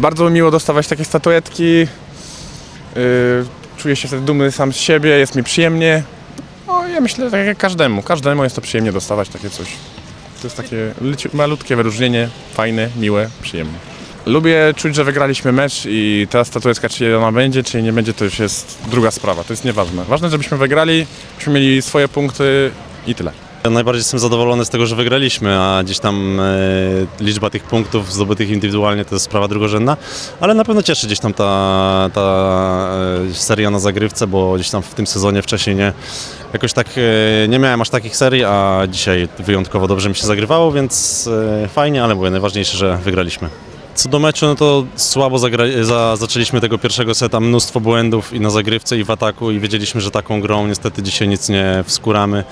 Bardzo miło dostawać takie statuetki. Yy, czuję się wtedy dumny sam z siebie, jest mi przyjemnie. No ja myślę, tak jak każdemu. Każdemu jest to przyjemnie dostawać takie coś. To jest takie malutkie wyróżnienie, fajne, miłe, przyjemne. Lubię czuć, że wygraliśmy mecz i ta statuetka, czy ona będzie, czy nie będzie, to już jest druga sprawa. To jest nieważne. Ważne, żebyśmy wygrali, byśmy mieli swoje punkty i tyle. Najbardziej jestem zadowolony z tego, że wygraliśmy, a gdzieś tam e, liczba tych punktów zdobytych indywidualnie to jest sprawa drugorzędna, ale na pewno cieszy gdzieś tam ta, ta e, seria na zagrywce, bo gdzieś tam w tym sezonie wcześniej nie, jakoś tak e, nie miałem aż takich serii, a dzisiaj wyjątkowo dobrze mi się zagrywało, więc e, fajnie, ale mówię, najważniejsze, że wygraliśmy. Co do meczu, no to słabo za, zaczęliśmy tego pierwszego seta, mnóstwo błędów i na zagrywce i w ataku i wiedzieliśmy, że taką grą niestety dzisiaj nic nie wskóramy,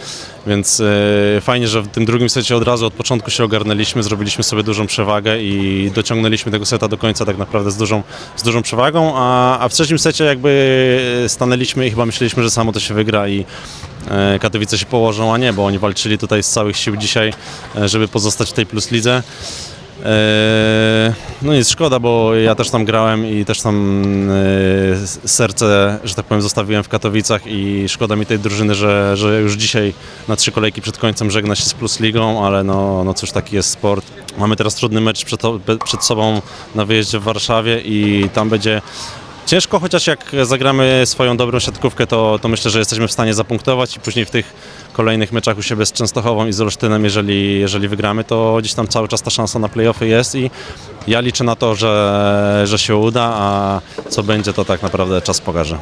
więc e, fajnie, że w tym drugim secie od razu od początku się ogarnęliśmy, zrobiliśmy sobie dużą przewagę i dociągnęliśmy tego seta do końca tak naprawdę z dużą, z dużą przewagą, a, a w trzecim secie jakby stanęliśmy i chyba myśleliśmy, że samo to się wygra i e, Katowice się położą, a nie, bo oni walczyli tutaj z całych sił dzisiaj, e, żeby pozostać w tej plus lidze. Eee, No nic, szkoda, bo ja też tam grałem i też tam e, serce, że tak powiem, zostawiłem w Katowicach i szkoda mi tej drużyny, że, że już dzisiaj na trzy kolejki przed końcem żegna się z Plus Ligą, ale no, no cóż, taki jest sport. Mamy teraz trudny mecz przed, przed sobą na wyjeździe w Warszawie i tam będzie Ciężko, chociaż jak zagramy swoją dobrą siatkówkę, to, to myślę, że jesteśmy w stanie zapunktować i później w tych kolejnych meczach u siebie z Częstochową i z Olsztynem, jeżeli, jeżeli wygramy, to gdzieś tam cały czas ta szansa na playoffy jest i ja liczę na to, że, że się uda, a co będzie, to tak naprawdę czas pokaże.